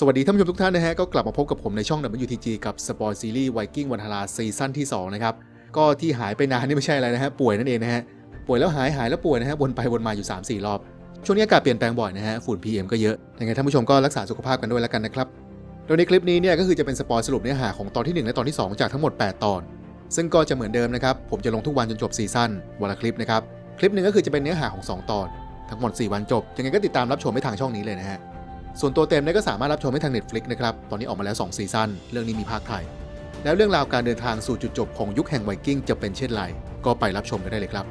สวัสดีท่านผู้ชมทุกท่านนะฮะก็กลับมาพบกับผมในช่อง WTG กับสปอยซีรีส์ไวกิ้งวันฮาราซีซั่นที่2นะครับก็ที่หายไปนานนี่ไม่ใช่อะไรนะฮะป่วยนั่นเองนะฮะป่วยแล้วหายหายแล้วป่วยนะฮะวนไปวนมาอยู่ 3-4 รอบ ช่วงนี้อากาศเปลี่ยนแปลงบ่อยนะฮะฝุ่น PM ก็เยอะยังไงท่านผู้ชมก็รักษาสุขภาพกันด้วยแล้วกันนะครับโดยในคลิปนี้เนี่ยก็คือจะเป็นสปอยสรุปเนื้อหาของตอนที่ 1 และตอนที่ 2 จากทั้งหมด 8 ตอน ซึ่งก็จะเหมือนเดิมนะครับผมจะลงทุกวันจนจบซีซั่นวันละคลิปนะครับคลิปหนึ่งก็คือจะเป็นเนื้อหาของ 2 ตอน ทั้งหมด 4 วันจบยังไงก็ติดตามรับชมให้ทางช่องนี้เลยนะฮะ ส่วนตัวเต็มเนี่ยก็สามารถรับชมได้ทาง Netflix นะครับ ตอนนี้ออกมาแล้ว 2 ซีซั่น เรื่องนี้มีภาคไทย แล้วเรื่องราวการเดินทางสู่จุดจบของยุคแห่งไวกิ้งจะเป็นเช่นไร ก็ไปรับชมกันได้เลยครับ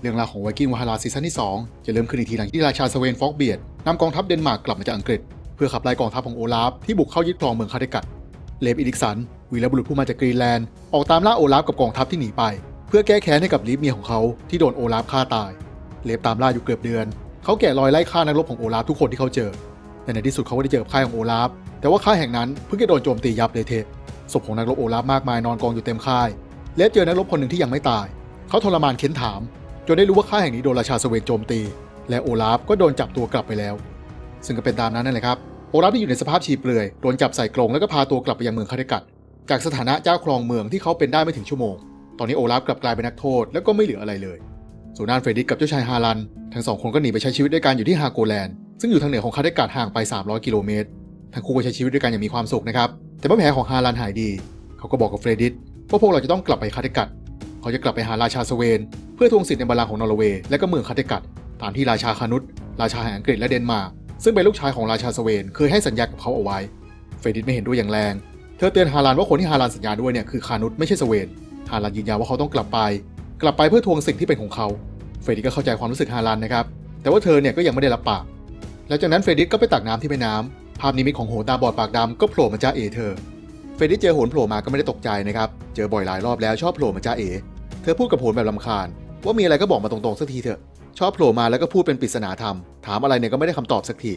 เรื่องราวของไวกิ้งวาฮาราซีซั่นที่ 2 จะเริ่มขึ้นอีกทีหลังที่ราชาสเวนฟอกเบียดนำกองทัพเดนมาร์กกลับมาจากอังกฤษ เพื่อขับไล่กองทัพของโอลาฟที่บุกเข้ายึดครองเมืองคาเดกัดเลฟอีดิกสันวีรบุรุษผู้มาจากกรีนแลนด์ออกตามล่าโอลาฟกับกองทัพที่หนีไป เพื่อแก้แค้นให้กับลีฟเมียของเขาที่โดนโอลาฟฆ่าตาย เลฟตามล่าอยู่เกือบเดือน เขาแกะรอยไล่ฆ่านักรบของโอลาฟทุกคนที่เขาเจอแต่ในที่สุดเขาก็ได้เจอค่ายของโอลาฟ แต่ว่าค่ายแห่งนั้นเพิ่งจะโดนโจมตียับเลยเทะศพของนักรบโอลาฟมากมายนอนกองอยู่เต็มค่ายเลฟเจอนักรบคนหนึ่งที่ยังไม่ตาย เขาทรมานเค้นถาม จนได้รู้ว่าค่ายแห่งนี้โดนราชาสเวนโจมตี และโอลาฟก็โดนจับตัวกลับไปแล้ว ซึ่งก็เป็นตามนั้นนั่นแหละครับ โอลาฟที่อยู่ในสภาพชีเปลือย โดนจับใส่กรงแล้วก็พาตัวกลับไปยังเมืองคาเดกัด จากสถานะเจ้าครองเมืองที่เขาเป็นได้ไม่ถึงชั่วโมง ตอนนี้โอลาฟกลับกลายเป็นนักโทษ แล้วก็ไม่เหลืออะไรเลย ส่วนด้านเฟรดิกกับเจ้าชายฮารัน ทั้งสองคนก็หนีไปใช้ชีวิตด้วยกันอยู่ที่ฮาโกแลนด์ ซึ่งอยู่ทางเหนือของคาเดกัดห่างไป 300 กิโลเมตร ทั้งคู่ก็ใช้ชีวิตด้วยกันอย่างมีความสุขนะครับ แต่เมื่อแผลของฮารันหายดี เขาก็บอกกับเฟรดิกว่าพวกเราจะต้องกลับไปคาเดกัดเขาจะกลับไปหาราชาสเวน เพื่อทวงสิทธิ์ในบัลลังก์ของนอร์เวย์และก็เมืองคาเดกัดตามที่ราชาคานุษราชาแห่งอังกฤษและเดนมาร์กซึ่งเป็นลูกชายของราชาสเวนเคยให้สัญญากับเขาเอาไว้ เฟรดิกไม่เห็นด้วยอย่างแรง เธอเตือนฮารันว่าคนที่ฮารันสัญญาด้วยเนี่ยคือคานุษไม่ใช่สเวนฮารันยืนยันว่าเขาต้องกลับไป กลับไปเพื่อทวงสิ่งที่เป็นของเขา เฟรดิกก็เข้าใจความรู้สึกฮารันนะครับ แต่ว่าเธอเนี่ยก็ยังไม่ได้รับปากแล้วจากนั้นเฟรดิกก็ไปตักน้ำที่แม่น้ำภาพนิมิตของโหนตาบอดปากดำก็โผล่มาจ้าเอเธอ เฟรดิกเจอโหนโผล่มาก็ไม่ได้ตกใจนะครับ เจอบ่อยหลายรอบแล้วชอบโผล่มาจ้าเอ เธอพูดกับโหนแบบลำคาญ ว่ามีอะไรก็บอกมาตรงๆสักทีเถอะ ชอบโผล่มาแล้วก็พูดเป็นปริศนาธรรม ถามอะไรเนี่ยก็ไม่ได้คำตอบสักที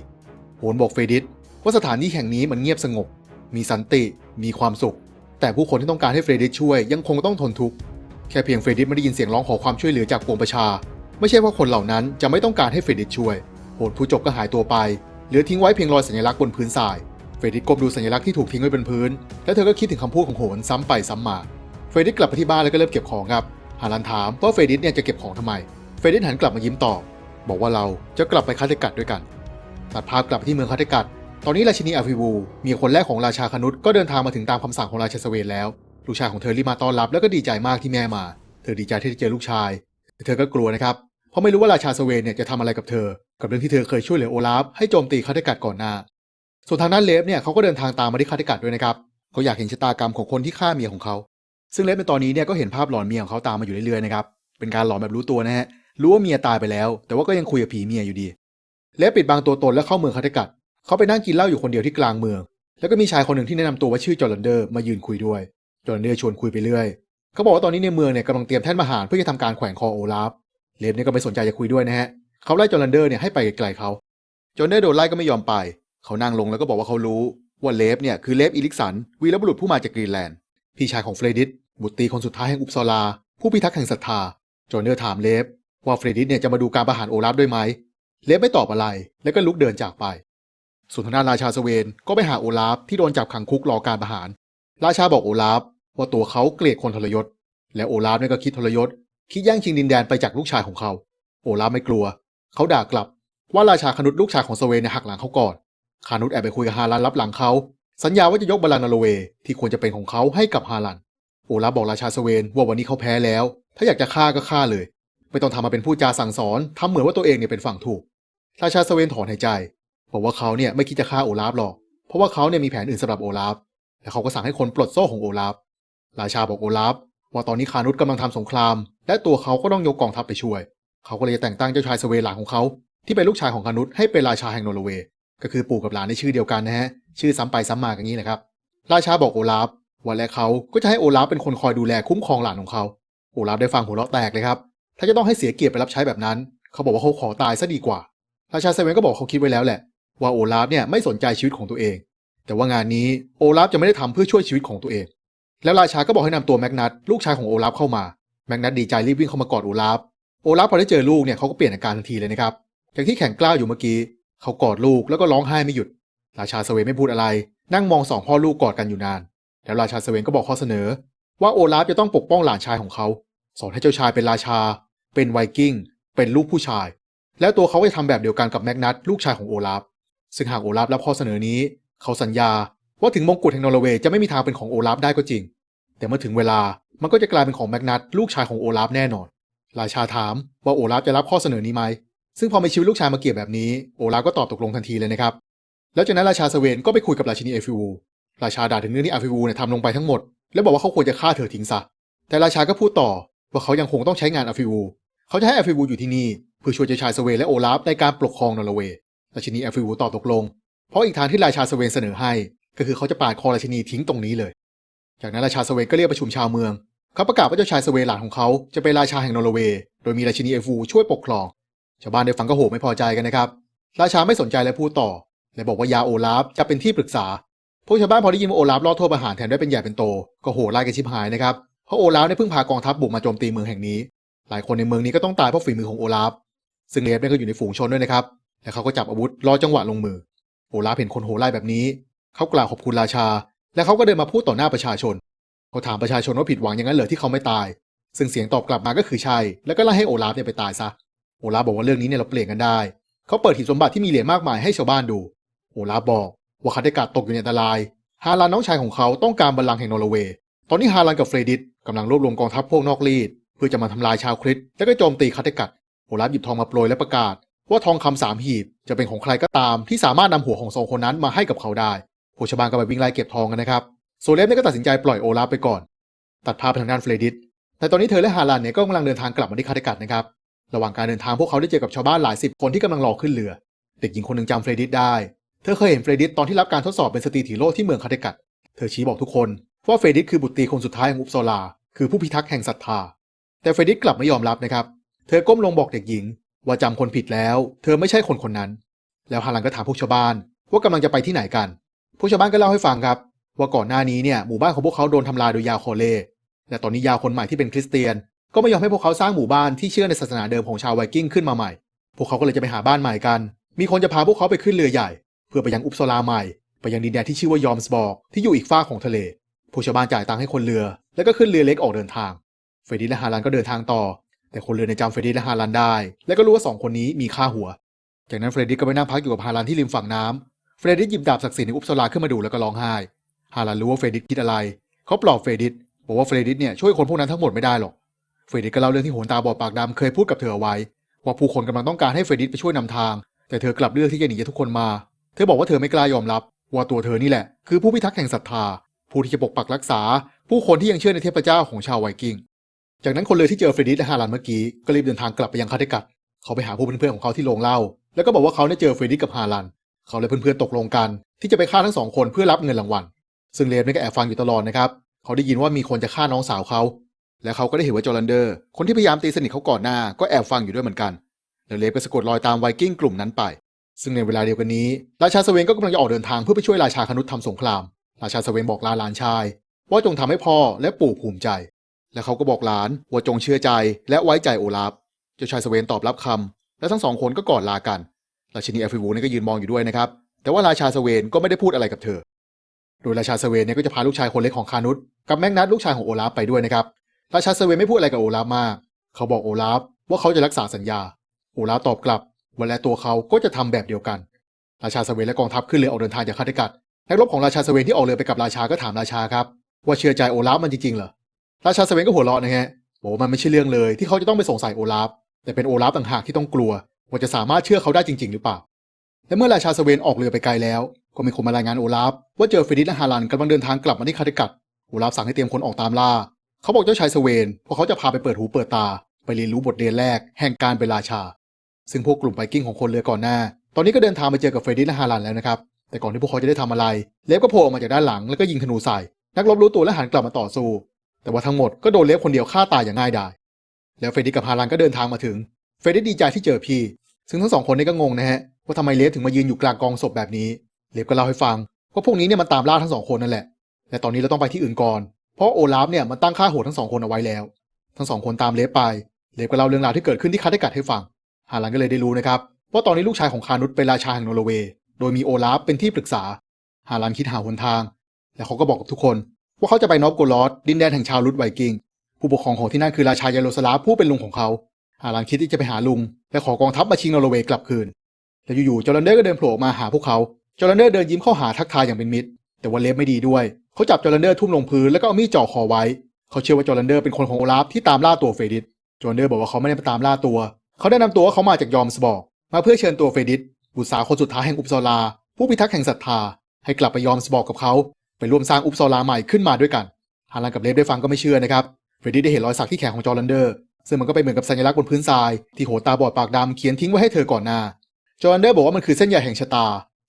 โหนบอกเฟรดิกว่าสถานที่แห่งนี้มันเงียบสงบ มีสันติ มีความสุข แต่ผู้คนที่ต้องการให้เฟรดิกช่วยยังคงต้องทนทุกข์ แค่เพียงเฟรดิกไม่ได้ยินเสียงร้องขอความช่วยเหลือจากปวงประชา ไม่ใช่ว่าคนเหล่านั้นจะไม่ต้องการให้เฟรดิกช่วย โหนผู้จบก็หายตัวไป เหลือทิ้งไว้เพียงรอยสัญลักษณ์บนพื้นทราย เฟรดิกก้มดูสัญลักษณ์ที่ถูกทิ้งไว้บนพื้น แล้วเธอก็คิดถึงคำพูดของโหนซ้ำไปซ้ำมา เฟรดิกกลับไปที่บ้านแล้วก็เริ่มเก็บของครับ ฮารันถามว่าเฟรดิกเนี่ยจะเก็บของทำไม เฟรดิกหันกลับมายิ้มตอบบอกว่าเราจะกลับไปคาเทกัดด้วยกัน ตัดภาพกลับไปที่เมืองคาเทกัด ตอนนี้ราชินีอาฟิวู มีคนแรกของราชาคนุษก็เดินทางมาถึงตามคำสั่งของราชาสเวนแล้ว ลูกชายของเธอรีบมาต้อนรับแล้วก็ดีใจมากที่แม่มา เธอดีใจที่ได้เจอลูกชาย แต่เธอก็กลัวนะครับ เพราะไม่รู้ว่าราชาสเวนเนี่ยจะทำอะไรกับเธอ กับเรื่องที่เธอเคยช่วยเหลือโอลาฟให้โจมตีคาเทกัดก่อนหน้า ส่วนทางด้านเลฟเนี่ยเขาก็เดินทางตามมาที่คาเทกัดด้วยนะครับเขาอยากเห็นชะตากรรมของคนที่ฆ่าเมียของเขา ซึ่งเลฟในตอนนี้เนี่ยก็เห็นภาพหลอนเมียของเขาตามมาอยู่เรื่อยๆนะครับเป็นการหลอนแบบรู้ตัวนะฮะรู้ว่าเมียตายไปแล้ว แต่ว่าก็ยังคุยกับผีเมียอยู่ดีเลฟปิดบังตัวตนแล้วเข้าเมืองคาเทกัดเขาไปนั่งกินเหล้าอยู่คนเดียวที่กลางเมือง แล้วก็มีชายคนหนึ่งที่แนะนำตัวว่าชื่อจอร์แลนเดอร์มายืนคุยด้วย จอร์แลนเดอร์ชวนคุยไปเรื่อยเขาบอกว่าตอนนี้ในเมืองเนี่ยกำลังเตรียมแท่นมหารเพื่อจะทำการแขวนคอโอลาฟเลฟเนี่ยก็ไม่สนใจจะคุยด้วยนะฮะเขาไล่จอร์แลนเดอร์เนี่ยให้ไปไกลๆเขาจอร์แลนเดอร์โดนไล่ก็ไม่ยอมไป เขานั่งลงแล้วก็บอกว่าเขารู้ว่าเลฟเนี่ยคือเลฟอีลิกสันวีรบุรุษผู้มาจากกรีนแลนด์พี่ชายของเฟรดิสบุตรตีคนสุดท้ายแห่งอุปซอลา ผู้พิทักษ์แห่งศรัทธาจอร์แลนเดอร์ถามเลฟว่าเฟรดิสเนี่ยจะมาดูการประหารโอลาฟด้วยไหมเลฟไม่ตอบอะไร แล้วก็ลุกเดินจากไปส่วนทางด้านราชาสเวนก็ไปหาโอลาฟที่โดนจับขังคุกรอการประหาร ราชาบอกโอลาฟ ว่าตัวเขาเกลียดคนทรยศ และโอลาฟเนี่ยก็คิดทรยศ คิดแย่งชิงดินแดนไปจากลูกชายของเขา โอลาฟไม่กลัว เขาด่ากลับ ว่าราชาคนุษลูกชายของสเวนเนี่ยหักหลังเขาก่อน คานุษแอบไปคุยกับฮารันรับหลังเขา สัญญาว่าจะยกบัลลังก์นอร์เวย์ที่ควรจะเป็นของเขาให้กับฮารัน โอลาฟบอกราชาสเวนว่าวันนี้เขาแพ้แล้ว ถ้าอยากจะฆ่าก็ฆ่าเลย ไม่ต้องทำมาเป็นผู้จาสั่งสอนทำเหมือนว่าตัวเองเนี่ยเป็นฝั่งถูก ราชาสเวนถอนหายใจ บอกว่าเขาเนี่ยไม่คิดจะฆ่าโอลาฟหรอก เพราะว่าเขาเนี่ยมีแผนอื่นสำหรับโอลาฟ และเขาก็สั่งให้คนปลดโซ่ของโอลาฟ ราชาบอกโอลาฟว่าตอนนี้คานุษกำลังทำสงคราม และตัวเขาก็ต้องยกกองทัพไปช่วย เขาก็เลยจะแต่งตั้งเจ้าชายสเวหลานของเขา ที่เป็นลูกชายของคานุษให้เป็นราชาแห่งนอร์เวย์ ก็คือปู่กับหลานในชื่อเดียวกันนะฮะ ชื่อซ้ำไปซ้ำมาอย่างนี้นะครับ ราชาบอกโอลาฟว่าและเขาก็จะให้โอลาฟเป็นคนคอยดูแลคุ้มครองหลานของเขา โอลาฟได้ฟังหัวเราะแตกเลยครับ ถ้าจะต้องให้เสียเกียรติไปรับใช้แบบนั้น เขาบอกว่าเขาขอตายซะดีกว่า ราชาเซเวนก็บอกเขาคิดไว้แล้วแหละ ว่าโอลาฟเนี่ยไม่สนใจชีวิตของตัวเอง แต่ว่างานนี้โอลาฟจะไม่ได้ทำเพื่อช่วยชีวิตของตัวเอง แล้วราชาก็บอกให้นำตัวแมกนัตลูกชายของโอลาฟเข้ามา แมกนัตดีใจรีบวิ่งเข้ามากอดโอลาฟ โอลาฟพอได้เจอลูกเนี่ยเขาก็เปลี่ยนอาการทันทีเลยนะครับ จากที่แข็งกล้าวอยู่เมื่อกี้เขากอดลูกแล้วก็ร้องไห้ไม่หยุด ราชาสเวนไม่พูดอะไร นั่งมองสองพ่อลูกกอดกันอยู่นาน แล้วราชาสเวนก็บอกข้อเสนอ ว่าโอลาฟจะต้องปกป้องหลานชายของเขา สอนให้เจ้าชายเป็นราชา เป็นไวกิ้ง เป็นลูกผู้ชาย แล้วตัวเขาก็จะทำแบบเดียวกันกับแมกนัตลูกชายของโอลาฟ ซึ่งหากโอลาฟรับข้อเสนอนี้ เขาสัญญาว่าถึงมงกุฎแห่งนอร์เวย์จะไม่มีทางเป็นของโอลาฟได้ก็จริง แต่เมื่อถึงเวลามันก็จะกลายเป็นของแมกนัตลูกชายของโอลาฟแน่นอน ราชาถามว่าโอลาฟจะรับข้อเสนอนี้ไหม ซึ่งพอมีชีวิตลูกชายมาเกี่ยวแบบนี้โอลาฟก็ตอบตกลงทันทีเลยนะครับ แล้วจากนั้นราชาสเวนก็ไปคุยกับราชินีเอฟิวู ราชาด่าถึงเรื่องที่อฟิวูเนี่ยทำลงไปทั้งหมด แล้วบอกว่าเขาควรจะฆ่าเธอทิ้งซะ แต่ราชาก็พูดต่อว่าเขายังคงต้องใช้งานอฟิวู เขาจะให้อฟิวูอยู่ที่นี่เพื่อช่วยเจ้าชายสเวนและโอลาฟในการปกครองนอร์เวย์ ราชินีอฟิวูตอบตกลง เพราะอีกทางที่ราชาสเวนเสนอให้ ก็คือเขาจะปาดคอราชินีทิ้งตรงนี้เลย จากนั้นราชาสเวก็เรียกประชุมชาวเมือง เขาประกาศว่าเจ้าชายสเวหลานของเขาจะเป็นราชาแห่งนอร์เวย์ โดยมีราชินีเอฟูช่วยปกครอง ชาวบ้านได้ฟังก็โหไม่พอใจกันนะครับ ราชาไม่สนใจและพูดต่อ และบอกว่ายาโอลาฟจะเป็นที่ปรึกษา พวกชาวบ้านพอได้ยินว่าโอลาฟลอดโทษประหารแทนได้เป็นใหญ่เป็นโต ก็โห่ไล่กันชิบหายนะครับ เพราะโอลาฟได้เพิ่งพากองทัพบุกมาโจมตีเมืองแห่งนี้ หลายคนในเมืองนี้ก็ต้องตายเพราะฝีมือของโอลาฟ ซึ่งเลฟเนี่ยก็อยู่ในฝูงชนด้วยนะครับ และเขาก็จับอาวุธรอจังหวะลงมือ โอลาฟเห็นคนโห่ไล่แบบนี้ เขากล่าวขอบคุณราชา และเขาก็เดินมาพูดต่อหน้าประชาชนเขาถามประชาชนว่าผิดหวังอย่างนั้นเหรอที่เขาไม่ตาย ซึ่งเสียงตอบกลับมาก็คือใช่แล้วก็ไล่ให้โอลาฟเนี่ยไปตายซะโอลาฟบอกว่าเรื่องนี้เนี่ยเราเปลี่ยนกันได้เขาเปิดหีบสมบัติที่มีเหรียญมากมายให้ชาวบ้านดูโอลาฟบอกว่าคาเดกาตกอยู่ในอันตรายฮาลันน้องชายของเขาต้องการบัลลังก์แห่งนอร์เวย์ตอนนี้ฮาลันกับเฟรดิสกำลังรวบรวมกองทัพพวกนอกรีดเพื่อจะมาทำลายชาวคริสแล้วก็โจมตีคาเดกัดโอลาฟหยิบทองมาโปรยและประกาศ ว่าทองคำสามหีบจะเป็นของใครก็ตามที่สามารถนำหัวของสองคนนั้นมาให้กับเขาได้ ผู้ชาวบ้านก็ไปวิ่งไล่เก็บทองกันนะครับโซเลฟเนี่ยก็ตัดสินใจปล่อยโอลาฟไปก่อน ตัดภาพไปทางด้านเฟรดิสแต่ตอนนี้เธอและฮาลันเนี่ยก็กำลังเดินทางกลับมาที่คาเดกัดนะครับระหว่างการเดินทางพวกเขาได้เจอกับชาวบ้านหลายสิบคนที่กำลังรอขึ้นเรือ เด็กหญิงคนหนึ่งจำเฟรดิสได้ เธอเคยเห็นเฟรดิสตอนที่รับการทดสอบเป็นสตรีถีโร่ที่เมืองคาเดกัด เธอชี้บอกทุกคนว่าเฟรดิสคือบุตรีคนสุดท้ายของอุปโซลา คือผู้พิทักษ์แห่งศรัทธา แต่เฟรดิสกลับไม่ยอมรับนะครับ เธอก้มลงบอกเด็กหญิง ว่าจำคนผิดแล้ว เธอไม่ใช่คนคนนั้น แล้วฮาลันก็ถามพวกชาวบ้าน ว่ากำลังจะไปที่ไหนกัน พวกชาวบ้านก็เล่าให้ฟังครับ ว่าก่อนหน้านี้เนี่ยหมู่บ้านของพวกเขาโดนทำลายโดยยาโคเลและตอนนี้ยาคนใหม่ที่เป็นคริสเตียน ก็ไม่ยอมให้พวกเขาสร้างหมู่บ้านที่เชื่อในศาสนาเดิมของชาวไวกิ้งขึ้นมาใหม่ พวกเขาก็เลยจะไปหาบ้านใหม่กัน มีคนจะพาพวกเขาไปขึ้นเรือใหญ่ เพื่อไปยังอุปโซลาใหม่ ไปยังดินแดนที่ชื่อว่ายอมสบอร์กที่อยู่อีกฝ้าของทะเล ผู้ชาวบ้านจ่ายตังค์ให้คนเรือ แล้วก็ขึ้นเรือเล็กออกเดินทาง เฟรดิและฮาลันก็เดินทางต่อ แต่คนเรือในจำเฟรดิและฮาลันได้ และก็รู้ว่าสองคนนี้มีค่าหัว จากนั้นเฟรดิก็ไปนั่งพักอยู่กับฮาลันที่ริมฝั่งน้ำเฟ รดิสหยิบดาบศักดิ์สิทธิ์ในอุปโซลาขึ้นมาดูแล้วก็ร้องไห้ ฮาลันรู้ว่าเฟรดิสคิดอะไร เขาปลอบเฟรดิสบอกว่าเฟรดิสเนี่ยช่วยคนพวกนั้นทั้งหมดไม่ได้หรอก เฟรดิสก็เล่าเรื่องที่โหนตาบอดปากดำเคยพูดกับเธอไว้ ว่าผู้คนกำลังต้องการให้เฟรดิสไปช่วยนำทาง แต่เธอกลับเลือกที่จะหนีจากทุกคนมา เธอบอกว่าเธอไม่กล้ายอมรับ ว่าตัวเธอนี่แหละ คือผู้พิทักษ์แห่งศรัทธา ผู้ที่จะปกปักรักษา ผู้คนที่ยังเชื่อในเทพเจ้าของชาวไวกิ้ง จากนั้นคนเรือที่เจอเฟรดิสและฮาลันเมื่อกี้ก็รีบเดินทางกลับไปยังคาเทกัดเขาไปหาผู้เพื่อนๆของเขาที่โรงเล้าแล้วก็บอกว่าเขาได้เจอเฟรดิสกับฮาลัน เขาและเพื่อนๆตกลงกัน ที่จะไปฆ่าทั้งสองคนเพื่อรับเงินรางวัล ซึ่งเลฟนี่ก็แอบฟังอยู่ตลอดนะครับ เขาได้ยินว่ามีคนจะฆ่าน้องสาวเขา และเขาก็ได้เห็นว่าจอรันเดอร์ คนที่พยายามตีสนิทเขาก่อนหน้า ก็แอบฟังอยู่ด้วยเหมือนกัน แล้วเลฟก็สะกดรอยตามไวกิ้งกลุ่มนั้นไป ซึ่งในเวลาเดียวกันนี้ ราชาสเวนก็กำลังจะออกเดินทางเพื่อไปช่วยราชาคนุษทำสงคราม ราชาสเวนบอกลาหลานชาย ว่าจงทำให้พ่อและปู่ภูมิใจ และเขาก็บอกหลานว่าจงเชื่อใจและไว้ใจโอลาฟ เจ้าชายสเวนตอบรับคำและทั้งสองคนก็กอดลากัน ราชินีแอฟริวูนี่ก็ยืนมองอยู่ด้วยนะครับ แต่ว่าราชาสเวนก็ไม่ได้พูดอะไรกับเธอ โดยราชาสเวนเนี่ยก็จะพาลูกชายคนเล็กของคานุษกับแมกนัสลูกชายของโอลาฟไปด้วยนะครับ ราชาสเวนไม่พูดอะไรกับโอลาฟมาก เขาบอกโอลาฟว่าเขาจะรักษาสัญญา โอลาฟตอบกลับว่าและตัวเขาก็จะทำแบบเดียวกัน ราชาสเวนและกองทัพขึ้นเรือออกเดินทางจากคาเทกัดนักรบของราชาสเวนที่ออกเรือไปกับราชาก็ถามราชาครับว่าเชื่อใจโอลาฟมันจริงๆเหรอ ราชาสเวนก็หัวเราะนะฮะบอกว่ามันไม่ใช่เรื่องเลยที่เขาจะต้องไปสงสัยโอลาฟแต่เป็นโอลาฟต่างหากที่ต้องกลัว ว่าจะสามารถเชื่อเขาได้จริง ๆ หรือเปล่า และเมื่อราชาสเวนออกเรือไปไกลแล้ว ก็มีคนมารายงานโอลาฟว่าเจอเฟรดิสและฮาลันกำลังเดินทางกลับมาที่คาเทกัดโอลาฟสั่งให้เตรียมคนออกตามล่า เขาบอกเจ้าชายสเวนว่าเขาจะพาไปเปิดหูเปิดตา ไปเรียนรู้บทเรียนแรกแห่งการเป็นราชา ซึ่งพวกกลุ่มไวกิ้งของคนเรือก่อนหน้า ตอนนี้ก็เดินทางไปเจอกับเฟรดิสและฮาลันแล้วนะครับ แต่ก่อนที่พวกเขาจะได้ทำอะไร เลฟก็โผล่ออกมาจากด้านหลังแล้วก็ยิงธนูใส่ นักรบรู้ตัวและหันกลับมาต่อสู้ แต่ว่าทั้งหมดก็โดนเลฟคนเดียวฆ่าตายอย่างง่ายดาย แล้วเฟรดิสกับฮาลันก็เดินทางมาถึง เฟรดิสดีใจที่เจอพี่ ซึ่งทั้งสองคนนี้ก็งงนะฮะว่าทำไมเลฟถึงมายืนอยู่กลางกองศพแบบนี้ เลฟก็เล่าให้ฟังว่าพวกนี้เนี่ยมันตามล่าทั้งสองคนนั่นแหละ แต่ตอนนี้เราต้องไปที่อื่นก่อน เพราะโอลาฟเนี่ยมันตั้งค่าโหดทั้งสองคนเอาไว้แล้ว ทั้งสองคนตามเลฟไป เลฟก็เล่าเรื่องราวที่เกิดขึ้นที่คาเทกัดให้ฟัง ฮาลันก็เลยได้รู้นะครับว่าตอนนี้ลูกชายของคานุสเป็นราชาแห่งนอร์เวย์ โดยมีโอลาฟเป็นที่ปรึกษา ฮาลันคิดหาหนทาง และเขาก็บอกกับทุกคน ว่าเขาจะไปนอฟโกลอสดินแดนแห่งชาวลุดไวกิง ผู้ปกครองของที่นั่นคือราชายาโรสลาฟผู้เป็นลุงของเขา ฮาลันคิดที่จะไปหาลุง และขอกองทัพมาชิงนอร์เวย์กลับคืน แต่อยู่ๆจอร์แดนเดอร์ก็เดินโผล่มาหาพวกเขา จอร์แดนเดอร์เดินยิ้มเข้าหาทักทายอย่างเป็นมิตร แต่ว่าเลฟไม่ดีด้วย เขาจับจอร์แดนเดอร์ทุ่มลงพื้นแล้วก็เอามีดจ่อคอไว้ เขาเชื่อว่าจอร์แดนเดอร์เป็นคนของโอลาฟที่ตามล่าตัวเฟรดิส จอร์แดนเดอร์บอกว่าเขาไม่ได้มาตามล่าตัว เขาได้นำตัวเขามาจากยอมสบอก มาเพื่อเชิญตัวเฟรดิสบุตรสาวคนสุดท้ายแห่งอุปซอลา ผู้พิทักษ์แห่งศรัทธา ให้กลับไปยอมสบอกกับเขา ไปร่วมสร้างอุปซอลาใหม่ขึ้นมาด้วยกันฮาลันกับเลฟได้ฟังก็ไม่เชื่อนะครับเฟรดิสได้เห็นรอยสักที่แขนของจอร์แดนเดอร์ ซึ่งมันก็ไปเหมือนกับสัญลักษณ์บนพื้นทรายที่โหตาบอดปากดำเขียนทิ้งไว้ให้เธอก่อนหน้า จอร์แดนเดอร์บอกว่ามันคือเส้นใยแห่งชะตา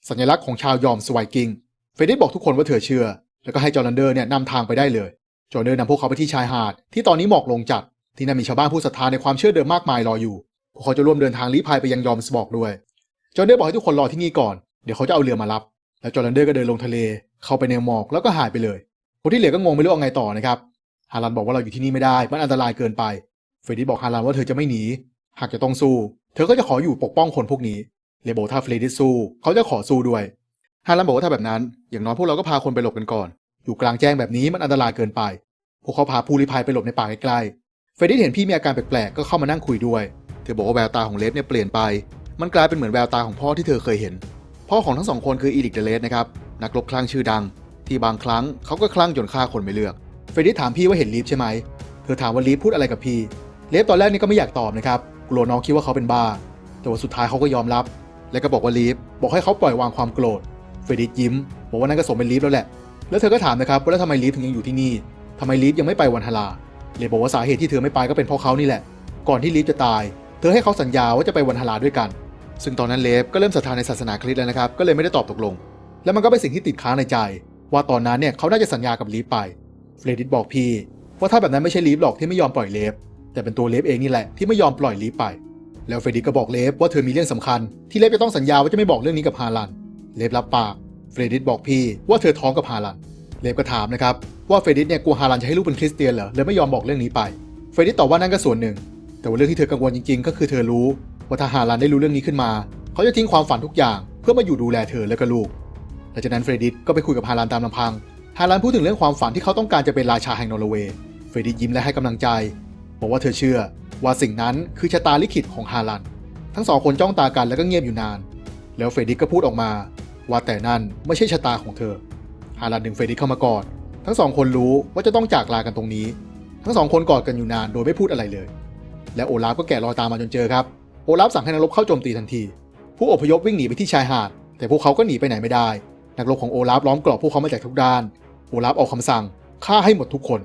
สัญลักษณ์ของชาวยอมสไวกิง เฟรดิสบอกทุกคนว่าเธอเชื่อ แล้วก็ให้จอร์แดนเดอร์เนี่ยนำทางไปได้เลย จอร์แดนเดอร์นำพวกเขาไปที่ชายหาด ที่ตอนนี้หมอกลงจัด ที่นั่นมีชาวบ้านผู้ศรัทธาในความเชื่อเดิมมากมายรออยู่พวกเขาจะร่วมเดินทางลี้ภัยไปยังยอมสบอกด้วย จอร์แดนเดอร์บอกให้ทุกคนรอที่นี่ก่อน เดี๋ยวเขาจะเอาเรือมารับ แล้วจอร์แดนเดอร์ก็เดินลงทะเล เข้าไปในหมอกแล้วก็หายไปเลย คนที่เหลือก็งงไม่รู้เอาไงต่อนะครับ ฮารันบอกว่าเราอยู่ที่นี่ไม่ได้ มันอันตรายเกินไป เฟรดดิสบอกฮารันว่าเธอจะไม่หนี หากจะต้องสู้ เธอก็จะขออยู่ปกป้องคนพวกนี้ เลโบถ้าเฟรดดิสสู้เขาจะขอสู้ด้วย ฮารันบอกว่าถ้าแบบนั้น อย่างน้อยพวกเราก็พาคนไปหลบกันก่อน อยู่กลางแจ้งแบบนี้มันอันตรายเกินไป พวกเขาพาผู้ลี้ภัยไปหลบในป่าใกล้ๆ เฟรดดิสเห็นพี่มีอาการแปลกๆ ก็เข้ามานั่งคุยด้วย เธอบอกว่าแววตาของเลฟเนี่ยเปลี่ยนไป มันกลายเป็นเหมือนแววตาของพ่อที่เธอเคยเห็น พ่อของทั้งสองคนคืออีริกเดเลสนะครับ นักรบคลั่งชื่อดัง ที่บางครั้งเขาก็คลั่งจนฆ่าคนไม่เลือก เฟรดิสถามพี่ว่าเห็นลีฟใช่ไหม เธอถามว่าลีฟพูดอะไรกับพี่ เลฟตอนแรกนี่ก็ไม่อยากตอบนะครับกลัวน้องคิดว่าเขาเป็นบ้า แต่ว่าสุดท้ายเขาก็ยอมรับ แล้วก็บอกว่าลีฟบอกให้เขาปล่อยวางความโกรธ เฟรดิสยิ้ม บอกว่านั่นก็สมเป็นลีฟแล้วแหละ แล้วเธอก็ถามนะครับว่าแล้วทำไมลีฟถึงยังอยู่ที่นี่ทำไมลีฟยังไม่ไปวันฮาลาเลฟบอกว่าสาเหตุที่เธอไม่ไปก็เป็นเพราะเขานี่แหละ ก่อนที่ลีฟจะตาย เธอให้เขาสัญญาว่าจะไปวันฮาลาด้วยกัน ซึ่งตอนนั้นเลฟก็เริ่มศรัทธาในศาสนาคริสต์แล้วนะครับ ก็เลยไม่ได้ตอบตกลง แล้วมันก็เป็นสิ่งที่ติดค้างในใจ ว่าตอนนั้นเนี่ยเขาน่าจะสัญญากับลีฟไป เฟรดิสบอกพี่ว่าถ้าแบบนั้นไม่ใช่ลีฟหรอกที่ไม่ยอมปล่อยเลฟ แต่เป็นตัวเลฟเองนี่แหละที่ไม่ยอมปล่อยลีฟไป แล้วเฟรดิสก็บอกเลฟว่าเธอมีเรื่องสำคัญ ที่เลฟจะต้องสัญญาว่าจะไม่บอกเรื่องนี้กับฮาลัน เลฟรับปาก เฟรดิสบอกพี่ว่าเธอท้องกับฮาลัน เลฟก็ถามนะครับว่าเฟรดิสเนี่ยกลัวฮาลันจะให้ลูกเป็นคริสเตียนเหรอเลยไม่ยอมบอกเรื่องนี้ไป เฟรดิสตอบว่านั่นก็ส่วนหนึ่ง แต่ว่าเรื่องที่เธอกังวลจริงๆ ก็คือเธอรู้ว่าถ้าฮาลันได้รู้เรื่องนี้ขึ้นมา เขาจะทิ้งความฝันทุกอย่าง เพื่อมาอยู่ดูแลเธอและก็ลูกหลังจากนั้นเฟรดิสก็ไปคุยกับฮาลันตามลำพังฮาลันพูดถึงเรื่องความฝันที่เขาต้องการจะเป็นราชาแห่งนอร์เวย์เฟรดิสยิ้มและให้กำลังใจ บอกว่าเธอเชื่อว่าสิ่งนั้นคือชะตาลิขิตของฮาลัน ทั้งสองคนจ้องตากันแล้วก็เงียบอยู่นาน แล้วเฟรดิสก็พูดออกมา ว่าแต่นั่นไม่ใช่ชะตาของเธอ ฮาลันดึงเฟรดิสเข้ามากอด ทั้งสองคนรู้ว่าจะต้องจากลากันตรงนี้ ทั้งสองคนกอดกันอยู่นานโดยไม่พูดอะไรเลย และโอลาฟก็แกะรอยตามมาจนเจอครับ โอลาฟสั่งให้นักรบเข้าโจมตีทันที ผู้อพยพวิ่งหนีไปที่ชายหาด แต่พวกเขาก็หนีไปไหนไม่ได้ นักรบของโอลาฟล้อมกรอบพวกเขามาจากทุกด้าน โอลาฟออกคำสั่งฆ่าให้หมดทุกคน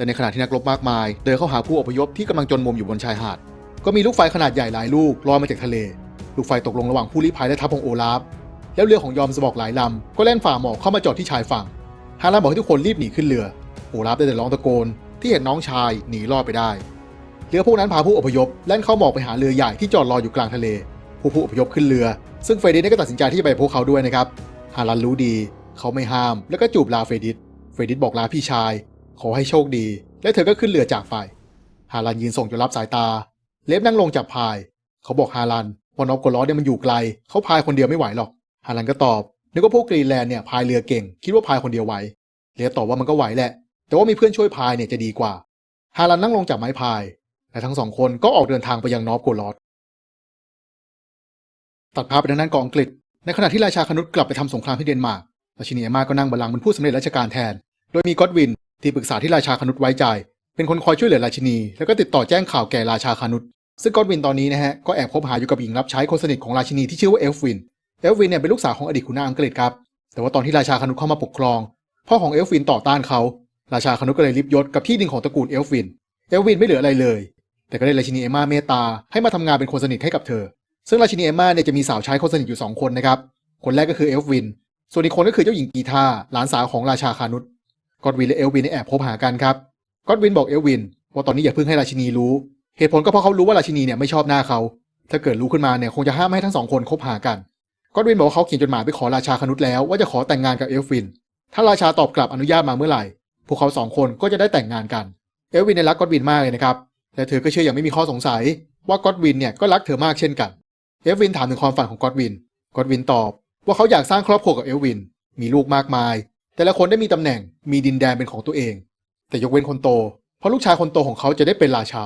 แต่ในขณะที่นักรบมากมาย เดินเข้าหาผู้อพยพที่กำลังจนมุมอยู่บนชายหาด ก็มีลูกไฟขนาดใหญ่หลายลูกลอยมาจากทะเล ลูกไฟตกลงระหว่างผู้ลี้ภัยและทัพของโอลาฟ แล้วเรือของยอมสบอกหลายลำก็แล่นฝ่าหมอกเข้ามาจอดที่ชายฝั่ง ฮารันบอกให้ทุกคนรีบหนีขึ้นเรือ โอลาฟได้แต่ร้องตะโกนที่เห็นน้องชายหนีรอดไปได้ เรือพวกนั้นพาผู้อพยพแล่นเข้าหมอกไปหาเรือใหญ่ที่จอดรออยู่กลางทะเล ผู้ผู้อพยพขึ้นเรือ ซึ่งเฟรดิสก็ตัดสินใจที่จะไปกับเขาด้วยนะครับ ฮารันรู้ดี เขาไม่ห้าม แล้วก็จูบลาเฟรดิส เฟรดิสบอกลาพี่ชาย ขอให้โชคดี และเธอก็ขึ้นเรือจากไป ฮารันยืนส่งจนรับสายตา เลฟนั่งลงจับพาย เขาบอกฮารันว่านอฟโกลอเนี่ยมันอยู่ไกล เขาพายคนเดียวไม่ไหวหรอก ฮารันก็ตอบ นึกว่าพวกกรีนแลนด์เนี่ยพายเรือเก่ง คิดว่าพายคนเดียวไหว เลฟตอบว่ามันก็ไหวแหละ แต่ว่ามีเพื่อนช่วยพายเนี่ยจะดีกว่า ฮารันนั่งลงจากไม้พาย และทั้งสองคนก็ออกเดินทางไปยังนอฟโกลอสตัดภาพไปทางด้านกองอังกฤษ ในขณะที่ราชาคนุษกลับไปทำสงครามที่เดนมาร์กราชินีเอมมาก็นั่งบัลลังก์เป็นผู้สำเร็จราชการแทน โดยมีก็อดวิน ที่ปรึกษาที่ราชาคนุษไว้ใจ เป็นคนคอยช่วยเหลือราชินี แล้วก็ติดต่อแจ้งข่าวแก่ราชาคนุษซึ่งก็อดวินตอนนี้นะฮะก็แอบคบหาอยู่กับหญิงรับใช้คนสนิทของราชินีที่ชื่อว่าเอลฟิน เอลฟินเนี่ยเป็นลูกสาวของอดีตขุนนางอังกฤษครับแต่ว่าตอนที่ราชาคนุษเข้ามาปกครอง พ่อของเอลฟินต่อต้านเขาราชาคนุษก็เลยริบยศกับที่ดินของตระกูลเอลฟิน เอลฟินไม่เหลืออะไรเลย แต่ก็ได้ราชินีเอมมาเมตตาให้มาทำงานเป็นคนสนิทให้กับเธอ ซึ่งราชินีเอมมาเนี่ยจะมีสาวใช้คนสนิทอยู่สองคนนะครับ คนแรกก็คือเอลฟิน ส่วนอีกคนก็คือเจ้าหญิงกีทาหลานสาวของราชาคานุษ กอดวินและเอลวินเนี่ยแอบคบหากันครับกอดวินบอกเอลวินว่าตอนนี้อย่าเพิ่งให้ราชินีรู้ เหตุผลก็เพราะเขารู้ว่าราชินีเนี่ยไม่ชอบหน้าเขา ถ้าเกิดรู้ขึ้นมาเนี่ยคงจะห้ามไม่ให้ทั้งสองคนคบหากันกอดวินบอกว่าเขาเขียนจดหมายไปขอราชาคนุษแล้วว่าจะขอแต่งงานกับเอลฟิน ถ้าราชาตอบกลับอนุญาตมาเมื่อไหร่ พวกเขาสองคนก็จะได้แต่งงานกัน เอลวินเนี่ยรักกอดวินมากเลยนะครับ และเธอก็เชื่ออย่างไม่มีข้อสงสัยว่ากอดวินเนี่ยก็รักเธอมากเช่นกัน เอลวินถามถึงความฝันของก็อดวินก็อดวินตอบ ว่าเขาอยากสร้างครอบครัวกับเอลวิน มีลูกมากมาย แต่ละคนได้มีตำแหน่งมีดินแดนเป็นของตัวเอง แต่ยกเว้นคนโต เพราะลูกชายคนโตของเขาจะได้เป็นราชา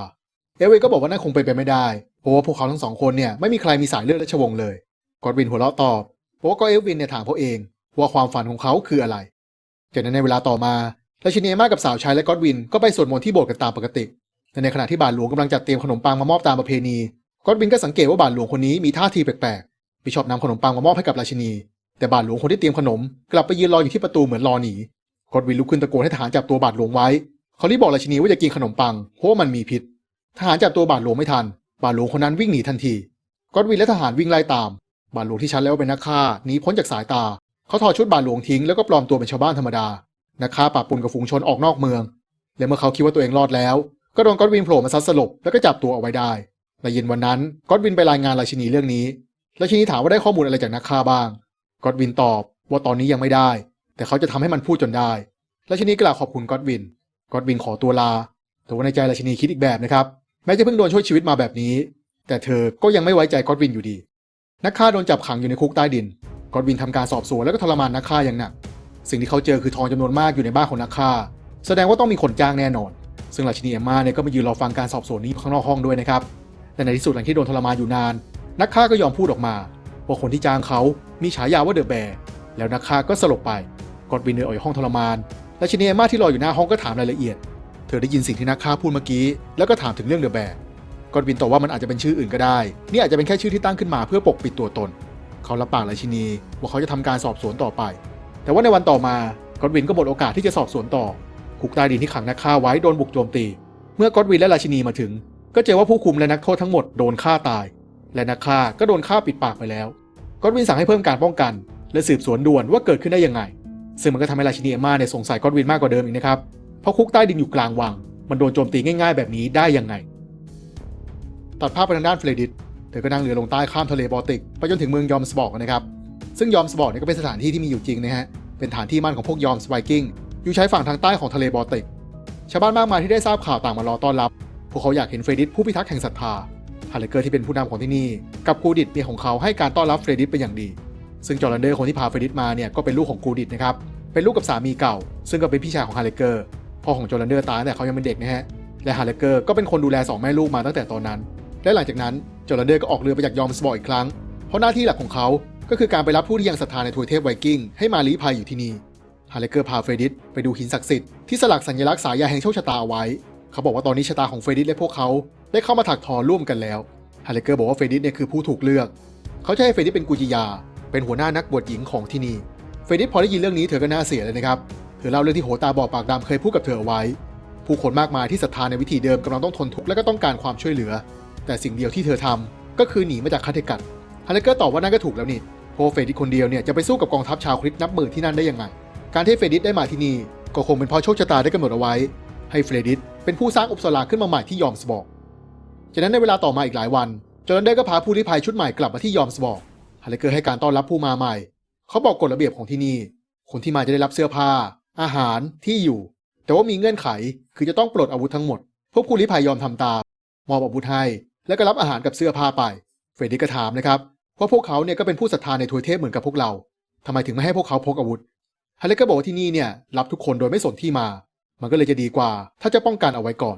เอลวินก็บอกว่านั่นคงเป็นไปไม่ได้ เพราะว่าพวกเขาทั้งสองคนเนี่ยไม่มีใครมีสายเลือดราชวงศ์เลยก็อดวินหัวเราะตอบเพราะว่าก็เอลวินเนี่ยถามเขาเอง ว่าความฝันของเขาคืออะไร จากนั้นในเวลาต่อมาราชินีมากับสาวใช้และก็อดวินก็ไปสวดมนต์ที่โบสถ์กันตามปกติและในขณะที่บาทหลวงกำลังจัดเตรียมขนมปังมามอบตามประเพณีก็อดวินก็สังเกตว่าบาทหลวงคนนี้มีท่าทีแปลกๆบิชอบนำขนมปังมามอบให้กับราชินี แต่บาทหลวงคนที่เตรียมขนม กลับไปยืนรออยู่ที่ประตูเหมือนรอหนีก็อดวินลุกขึ้นตะโกนให้ทหารจับตัวบาทหลวงไว้ เขารีบบอกราชินีว่าจะกินขนมปังเพราะว่ามันมีพิษ ทหารจับตัวบาทหลวงไม่ทัน บาทหลวงคนนั้นวิ่งหนีทันทีก็อดวินและทหารวิ่งไล่ตาม บาทหลวงที่ชันแล้วเป็นนักฆ่าหนีพ้นจากสายตา เขาถอดชุดบาทหลวงทิ้งแล้วก็ปลอมตัวเป็นชาวบ้านธรรมดา นักฆ่าปะปนกับฝูงชนออกนอกเมือง และเมื่อเขาคิดว่าตัวเองรอดแล้ว ก็โดนก็อดวินโผล่มาซัดสลบแล้วก็จับตัวเอาไว้ได้ในเย็นวันนั้นก็อดวินไปรายงานราชินีเรื่องนี้ราชินีถามว่าได้ข้อมูลอะไรจากนักฆ่าบ้าง ก็อดวินตอบว่าตอนนี้ยังไม่ได้ แต่เขาจะทำให้มันพูดจนได้ ราชินีกล่าวขอบคุณก็อดวินก็อดวินขอตัวลา แต่ว่าในใจราชินีคิดอีกแบบนะครับ แม้จะเพิ่งโดนช่วยชีวิตมาแบบนี้ แต่เธอก็ยังไม่ไว้ใจก็อดวินอยู่ดี นักฆ่าโดนจับขังอยู่ในคุกใต้ดินก็อดวินทำการสอบสวนแล้วก็ทรมานนักฆ่าอย่างหนัก สิ่งที่เขาเจอคือทองจำนวนมากอยู่ในบ้านของนักฆ่า แสดงว่าต้องมีคนจ้างแน่นอน ซึ่งราชินีเอมมาเนี่ยก็มายืนรอฟังการสอบสวนนี้ข้างนอกห้องด้วยนะครับและในที่สุดหลังที่โดนทรมานอยู่นาน นักฆ่าก็ยอมพูดออกมา ว่าคนที่จ้างเขามีฉายาว่าเดอะแบร์แล้วนักฆ่าก็สลบไปกอดวินเดินออกจากห้องทรมานราชินีเอมาที่รออยู่หน้าห้องก็ถามรายละเอียด เธอได้ยินสิ่งที่นักฆ่าพูดเมื่อกี้ แล้วก็ถามถึงเรื่องเดอะแบร์กอดวินตอบว่ามันอาจจะเป็นชื่ออื่นก็ได้ นี่อาจจะเป็นแค่ชื่อที่ตั้งขึ้นมาเพื่อปกปิดตัวตน เขารับปากราชินีว่าเขาจะทำการสอบสวนต่อไป แต่ว่าในวันต่อมากอดวินก็หมดโอกาสที่จะสอบสวนต่อคุกใต้ดินที่ขังนักฆ่าไว้โดนบุกโจมตี เมื่อกอดวินและราชินีมาถึง ก็เจอว่าผู้คุมและนักโทษทั้งหมดโดนฆ่าตาย และนักฆ่าก็โดนฆ่าปิดปากไปแล้วกอดวินสั่งให้เพิ่มการป้องกัน และสืบสวนด่วนว่าเกิดขึ้นได้ยังไง ซึ่งมันก็ทำให้ราชินีเอมมาเนี่ยสงสัยกอดวินมากกว่าเดิมอีกนะครับเพราะคุกใต้ดินอยู่กลางวัง มันโดนโจมตีง่าย ๆ แบบนี้ได้ยังไง ตัดภาพไปทางด้านเฟรดิตเธอก็นั่งเรือลงใต้ข้ามทะเลบอลติกไปจนถึงเมืองยอมสบอกนะครับซึ่งยอมสบอกเนี่ยก็เป็นสถานที่ที่มีอยู่จริงนะฮะเป็นฐานที่มั่นของพวกยอมสไวกิ้งอยู่ชายฝั่งทางใต้ของทะเลบอลติกชาวบ้านมากมายที่ได้ทราบข่าวต่างมารอต้อนรับ พวกเขาอยากเห็นเฟรดิตผู้พิทักษ์แห่งศรัทธา ฮาเลเกอร์ที่เป็นผู้นำของที่นี่ กับกูดิตเมียของเขาให้การต้อนรับเฟรดิตเป็นอย่างดี ซึ่งจอร์แดนเดอร์คนที่พาเฟรดิตมาเนี่ยก็เป็นลูกของกูดิตนะครับ เป็นลูกกับสามีเก่า ซึ่งก็เป็นพี่ชายของฮาเลเกอร์ พ่อของจอร์แดนเดอร์ตายแต่เขายังเป็นเด็กนะฮะ และฮาเลเกอร์ก็เป็นคนดูแลสองแม่ลูกมาตั้งแต่ตอนนั้น และหลังจากนั้นจอร์แดนเดอร์ก็ออกเรือไปจากยอมสบอร์อีกครั้ง เพราะหน้าที่หลักของเขา ก็คือการไปรับผู้ที่ยังศรัทธาในทวยเทพไวกิ้งให้มาลี้ภัยอยู่ที่นี่ ฮาเลเกอร์พาเฟรดิตไปดูหินศักดิ์สิทธิ์ที่สลักสัญลักษณ์สายยาแห่งโชคชะตาเอาไว้ เขาบอกว่าตอนนี้ชะตาของเฟรดิตและพวกเขา ได้เข้ามาถักทอร่วมกันแล้วฮาเลเกอร์บอกว่าเฟดิตเนี่ยคือผู้ถูกเลือก เขาจะให้เฟดิตเป็นกุจิยา เป็นหัวหน้านักบวชหญิงของที่นี่ เฟดิตพอได้ยินเรื่องนี้เธอก็น่าเสียเลยนะครับ เธอเล่าเรื่องที่โหตาบอดปากดำเคยพูดกับเธอเอาไว้ ผู้คนมากมายที่ศรัทธาในวิธีเดิมกำลังต้องทนทุกข์และก็ต้องการความช่วยเหลือ แต่สิ่งเดียวที่เธอทำก็คือหนีมาจากคาเทกัดฮาเลเกอร์ตอบว่านั่นก็ถูกแล้วนี่เพราะเฟดิตคนเดียวเนี่ยจะไปสู้กับกองทัพชาวคริสต์นับหมื่นที่นั่นได้ยังไง การที่เฟดิตได้มาที่นี่ก็คงเป็นเพราะโชคชะตาได้กำหนดเอาไว้ ให้เฟรดิตเป็นผู้สร้างอุปสราขึ้นมาใหม่ที่ยอมสบอก จากนั้นในเวลาต่อมาอีกหลายวันจอร์แดนเดอร์ก็พาผู้ลี้ภัยชุดใหม่กลับมาที่ยอมสบอกฮาเลเกอร์ให้การต้อนรับผู้มาใหม่ เขาบอกกฎระเบียบของที่นี่ คนที่มาจะได้รับเสื้อผ้า อาหารที่อยู่ แต่ว่ามีเงื่อนไขคือจะต้องปลดอาวุธทั้งหมด พวกผู้ลี้ภัยยอมทำตามมอบอาวุธให้แล้วก็รับอาหารกับเสื้อผ้าไป เฟรดดี้ก็ถามนะครับว่าพวกเขาเนี่ยก็เป็นผู้ศรัทธาในทวยเทพเหมือนกับพวกเราทำไมถึงไม่ให้พวกเขาพกอาวุธฮาเลเกอร์บอกว่าที่นี่เนี่ยรับทุกคนโดยไม่สนที่มา มันก็เลยจะดีกว่า ถ้าจะป้องกันเอาไว้ก่อน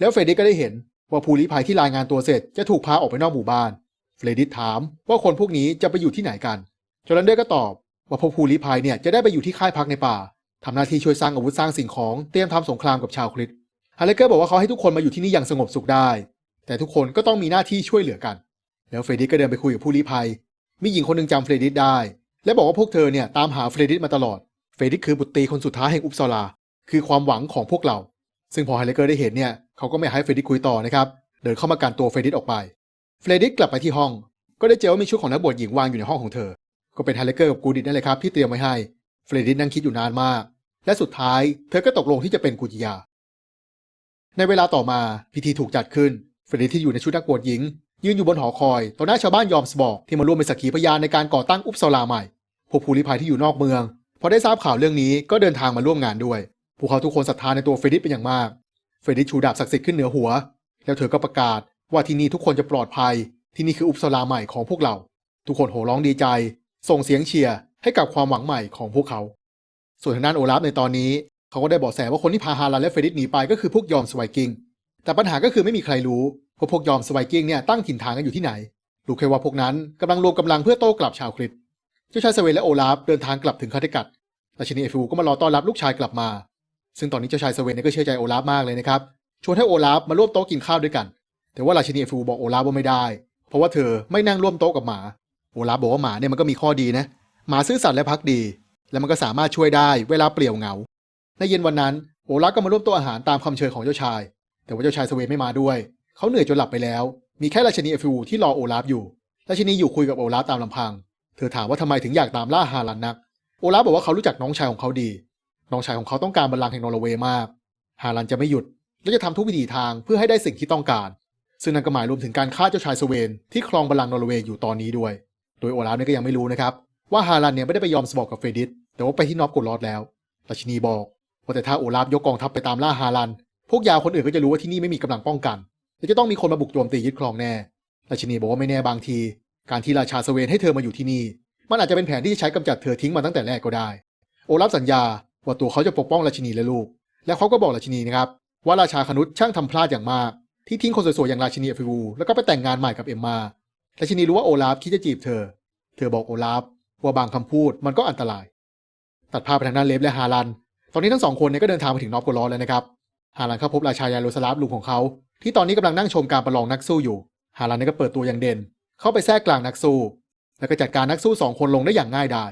แล้วเฟรดดี้ก็ได้เห็น ว่าผู้ลี้ภัยที่รายงานตัวเสร็จจะถูกพาออกไปนอกหมู่บ้าน เฟรดดี้ถามว่าคนพวกนี้จะไปอยู่ที่ไหนกันจอร์แดนเดอร์ก็ตอบ ว่าพวกผู้ลี้ภัยเนี่ยจะได้ไปอยู่ที่ค่ายพักในป่าทำหน้าที่ช่วยสร้างอาวุธสร้างสิ่งของเตรียมทำสงครามกับชาวคริสต์ฮาเลเกอร์บอกว่าเขาให้ทุกคนมาอยู่ที่นี่อย่างสงบสุขได้ แต่ทุกคนก็ต้องมีหน้าที่ช่วยเหลือกัน แล้วเฟรดดี้ก็เดินไปคุยกับผู้ลี้ภัย มีหญิงคนหนึ่งจำเฟรดดี้ได้ และบอกว่าพวกเธอเนี่ยตามหาเฟรดดี้มาตลอด เฟรดดี้คือบุตรตีคนสุดท้ายแห่งอุปสลา คือความหวังของพวกเรา ซึ่งพอไฮเลเกอร์ได้เห็นเนี่ยเขาก็ไม่ให้เฟรดดี้คุยต่อนะครับ เดินเข้ามากันตัวเฟรดดี้ออกไปเฟรดดี้กลับไปที่ห้อง ก็ได้เจอว่ามีชุดของนักบวชหญิงวางอยู่ในห้องของเธอ ก็เป็นไฮเลเกอร์กับกูดิตนั่นแหละครับที่เตรียมไว้ให้เฟรดดี้นั่งคิดอยู่นานมาก และสุดท้ายเธอก็ตกลงที่จะเป็นกุจิยา ในเวลาต่อมาพิธีถูกจัดขึ้นเฟรดดี้ที่อยู่ในชุดนักบวชหญิง ยืนอยู่บนหอคอยต่อหน้าชาวบ้านยอมสบอกที่มาร่วมเป็นสักขีพยานในการก่อตั้งอุปสลาใหม่พวกผู้ลี้ภัยที่อยู่นอกเมืองพอได้ทราบข่าวเรื่องนี้ก็เดินทางมาร่วมงานด้วย พวกเขาทุกคนศรัทธาในตัวเฟรดิสเป็นอย่างมาก เฟรดิสชูดาบศักดิ์สิทธิ์ขึ้นเหนือหัว แล้วเธอก็ประกาศว่าที่นี่ทุกคนจะปลอดภัย ที่นี่คืออุปสราใหม่ของพวกเรา ทุกคนโห่ร้องดีใจ ส่งเสียงเชียร์ให้กับความหวังใหม่ของพวกเขา ส่วนทางด้านโอลาฟในตอนนี้ เขาก็ได้บอกแสว่าคนที่พาฮารันและเฟรดิสหนีไปก็คือพวกยอมสไวกิง แต่ปัญหาก็คือไม่มีใครรู้ว่าพวกยอมสไวกิงเนี่ยตั้งถิ่นฐานกันอยู่ที่ไหน รู้แค่ว่าพวกนั้นกำลังรวมกำลังเพื่อโต้กลับชาวคริสเจ้าชายสเวนและโอลาฟเดินทางกลับถึงคาเทกัดราชินีเอฟิวก็มารอต้อนรับลูกชายกลับมา ซึ่งตอนนี้เจ้าชายสเวนเนี่ยก็เชื่อใจโอลาฟมากเลยนะครับ ชวนให้โอลาฟมาร่วมโต๊ะกินข้าวด้วยกัน แต่ว่าราชินีเอฟิวบอกโอลาฟว่าไม่ได้ เพราะว่าเธอไม่นั่งร่วมโต๊ะกับหมา โอลาฟบอกว่าหมาเนี่ยมันก็มีข้อดีนะ หมาซื่อสัตย์และพักดี และมันก็สามารถช่วยได้เวลาเปลี่ยวเหงา ในเย็นวันนั้นโอลาฟก็มาร่วมโต๊ะอาหารตามคำเชิญของเจ้าชาย แต่ว่าเจ้าชายสเวนไม่มาด้วย เขาเหนื่อยจนหลับไปแล้ว มีแค่ราชินีเอฟิวที่รอโอลาฟอยู่ ราชินีอยู่คุยกับโอลาฟตามลำพัง เธอถามว่าทำไมถึงอยากตามล่าฮารันนัก โอลาฟบอกว่าเขารู้จักน้องชายของเขาดี น้องชายของเขาต้องการบัลลังก์แห่งนอร์เวย์มาก ฮารันจะไม่หยุด และจะทำทุกวิถีทางเพื่อให้ได้สิ่งที่ต้องการ ซึ่งนั่นก็หมายรวมถึงการฆ่าเจ้าชายสเวนที่ครองบัลลังก์นอร์เวย์อยู่ตอนนี้ด้วย โดยโอลาฟเนี่ยก็ยังไม่รู้นะครับว่าฮารันเนี่ยไม่ได้ไปยอมสบอกกับเฟรดิสแต่ว่าไปที่นอฟกดลอดแล้วราชินีบอกว่าแต่ถ้าโอลาฟยกกองทัพไปตามล่าฮารัน พวกยาวคนอื่นก็จะรู้ว่าที่นี่ไม่มีกำลังป้องกันและจะต้องมีคนมาบุกโจมตียึดครองแน่ ราชินีบอกว่าไม่แน่บางที การที่ราชาสเวนให้เธอมาอยู่ที่นี่ มันอาจจะเป็นแผนที่จะใช้กำจัดเธอทิ้งมาตั้งแต่แรกก็ได้ โอลาฟสัญญา ว่าตัวเขาจะปกป้องราชินีและลูก และเขาก็บอกราชินีนะครับว่าราชาคนุษช่างทำพลาดอย่างมาก ที่ทิ้งคนสวยๆอย่างราชินีเอฟิวูแล้วก็ไปแต่งงานใหม่กับเอ็มมาราชินีรู้ว่าโอลาฟคิดจะจีบเธอ เธอบอกโอลาฟว่าบางคำพูดมันก็อันตราย ตัดภาพไปทางด้านเลฟและฮารัน ตอนนี้ทั้งสองคนเนี่ยก็เดินทางมาถึงนอฟโกลอสแล้วนะครับฮารันเข้าพบราชายาโรสลาฟลุงของเขา ที่ตอนนี้กำลังนั่งชมการประลองนักสู้อยู่ฮารันเนี่ยก็เปิดตัวอย่างเด่น เข้าไปแทรกกลางนักสู้ แล้วก็จัดการนักสู้สองคนลงได้อย่างง่ายดาย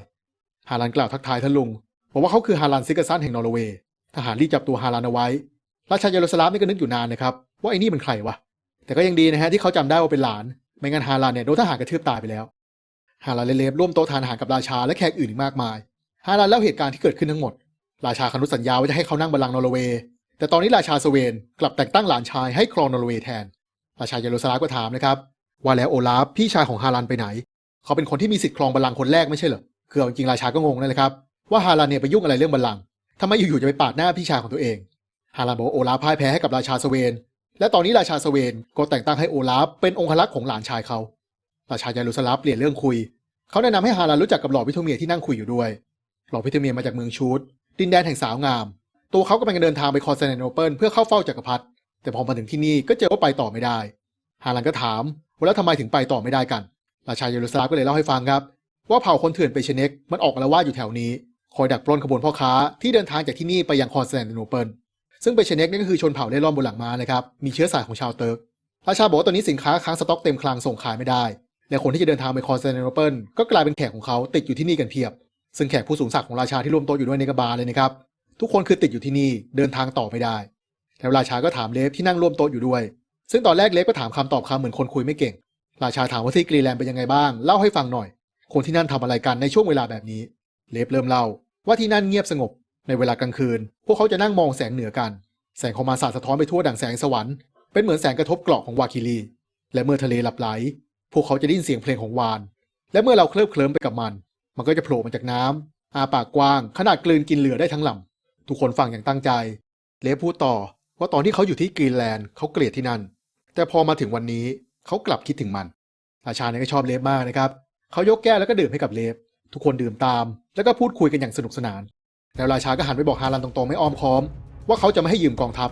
ฮารันกล่าวทักทายท่านลุง บอกว่าเขาคือฮารันซิกเกอร์ซันแห่งนอร์เวย์ทหารรีบจับตัวฮารันเอาไว้ ราชายาโรสลาฟนี่ก็นึกอยู่นานนะครับ ว่าไอ้นี่เป็นใครวะ แต่ก็ยังดีนะฮะที่เขาจำได้ว่าเป็นหลาน ไม่งั้นฮารันเนี่ยโดนทหารกระทืบตายไปแล้ว ฮารันแลเลฟร่วมโต๊ะทานอาหารกับราชาและแขกอื่นอีกมากมาย ฮารันเล่าเหตุการณ์ที่เกิดขึ้นทั้งหมด ราชาคนุสัญญาว่าจะให้เขานั่งบัลลังก์นอร์เวย์ แต่ตอนนี้ราชาสเวนกลับแต่งตั้งหลานชายให้ครองนอร์เวย์แทน ราชาเยโรสลาฟก็ถามนะครับว่าแล้วโอลาฟพี่ชายของฮารันไปไหน เขาเป็นคนที่มีสิทธิ์ครองบัลลังก์คนแรกไม่ใช่เหรอคือจริงราชาก็งงนั่นแหละครับ ว่าฮารันเนี่ยไปยุ่งอะไรเรื่องบัลลังก์ทำไมอยู่ๆจะไปปาดหน้าพี่ชายของตัวเองฮารันบอกโอลาฟพ่ายแพ้ให้กับราชาสเวน และตอนนี้ราชาสเวนก็แต่งตั้งให้โอลาฟเป็นองครักษ์ของหลานชายเขา ราชาเยโรสลาฟเปลี่ยนเรื่องคุย เขาแนะนำให้ฮารันรู้จักกับหลอดวิโทเมียที่นั่งคุยอยู่ด้วย หลอดวิโทเมียมาจากเมืองชูดดินแดนแห่งสาวงาม ตัวเขากำลังเดินทางไปคอนสแตนติโนเปิลเพื่อเข้าเฝ้าจักรพรรดิ แต่พอมาถึงที่นี่ก็เจอว่าไปต่อไม่ได้ ฮารันก็ถามว่าแล้วทำไมถึงไปต่อไม่ได้กัน ราชาเยรูซาเล็มก็เลยเล่าให้ฟังครับ ว่าเผ่าคนเถื่อนเปเชเน็กมันออกอาละวาดอยู่แถวนี้ คอยดักปล้นขบวนพ่อค้าที่เดินทางจากที่นี่ไปยังคอนสแตนติโนเปิลซึ่งเปเชเน็กนี่ก็คือชนเผ่าเล่ร่อนบนหลังม้านะครับมีเชื้อสายของชาวเติร์กราชาบอกว่าตอนนี้สินค้าค้างสต็อกเต็มคลังส่งขายไม่ได้ และคนที่จะเดินทางไปคอนสแตนติโนเปิลก็กลายเป็นแขกของเขาติดอยู่ที่นี่กันเพียบ ซึ่งแขกผู้สูงศักดิ์ของราชาที่ร่วมโต๊ะอยู่ด้วยในกระบาเลยนะครับทุกคนคือติดอยู่ที่นี่เดินทางต่อไม่ได้ แล้วราชาก็ถามเลฟที่นั่งร่วมโต๊ะอยู่ด้วย ซึ่งตอนแรกเลฟก็ถามคำตอบคำเหมือนคนคุยไม่เก่ง ราชาถามว่าที่กรีแลนด์เป็นยังไงบ้างเล่าให้ฟังหน่อย คนที่นั่นทำอะไรกันในช่วงเวลาแบบนี้ เลฟเริ่มเล่า ว่าที่นั่นเงียบสงบ ในเวลากลางคืน พวกเขาจะนั่งมองแสงเหนือกัน แสงของมาสาสะท้อนไปทั่วดั่งแสงสวรรค์เป็นเหมือนแสงกระทบเกราะของวาคิรีและเมื่อทะเลหลับไหล พวกเขาจะได้ยินเสียงเพลงของวาน และเมื่อเราเคลิบเคลิ้มไปกับมัน มันก็จะโผล่มาจากน้ำอาปากกว้าง ขนาดกลืนกินเหลือได้ทั้งลำทุกคนฟังอย่างตั้งใจ เลฟพูดต่อว่าตอนที่เขาอยู่ที่กรีนแลนด์เขาเกลียดที่นั่น แต่พอมาถึงวันนี้เขากลับคิดถึงมันราชาเนี่ยก็ชอบเลฟมากนะครับ เขายกแก้วแล้วก็ดื่มให้กับเลฟ ทุกคนดื่มตาม แล้วก็พูดคุยกันอย่างสนุกสนาน แล้วราชาก็หันไปบอกฮารันตรงๆไม่อ้อมค้อม ว่าเขาจะไม่ให้ยืมกองทัพ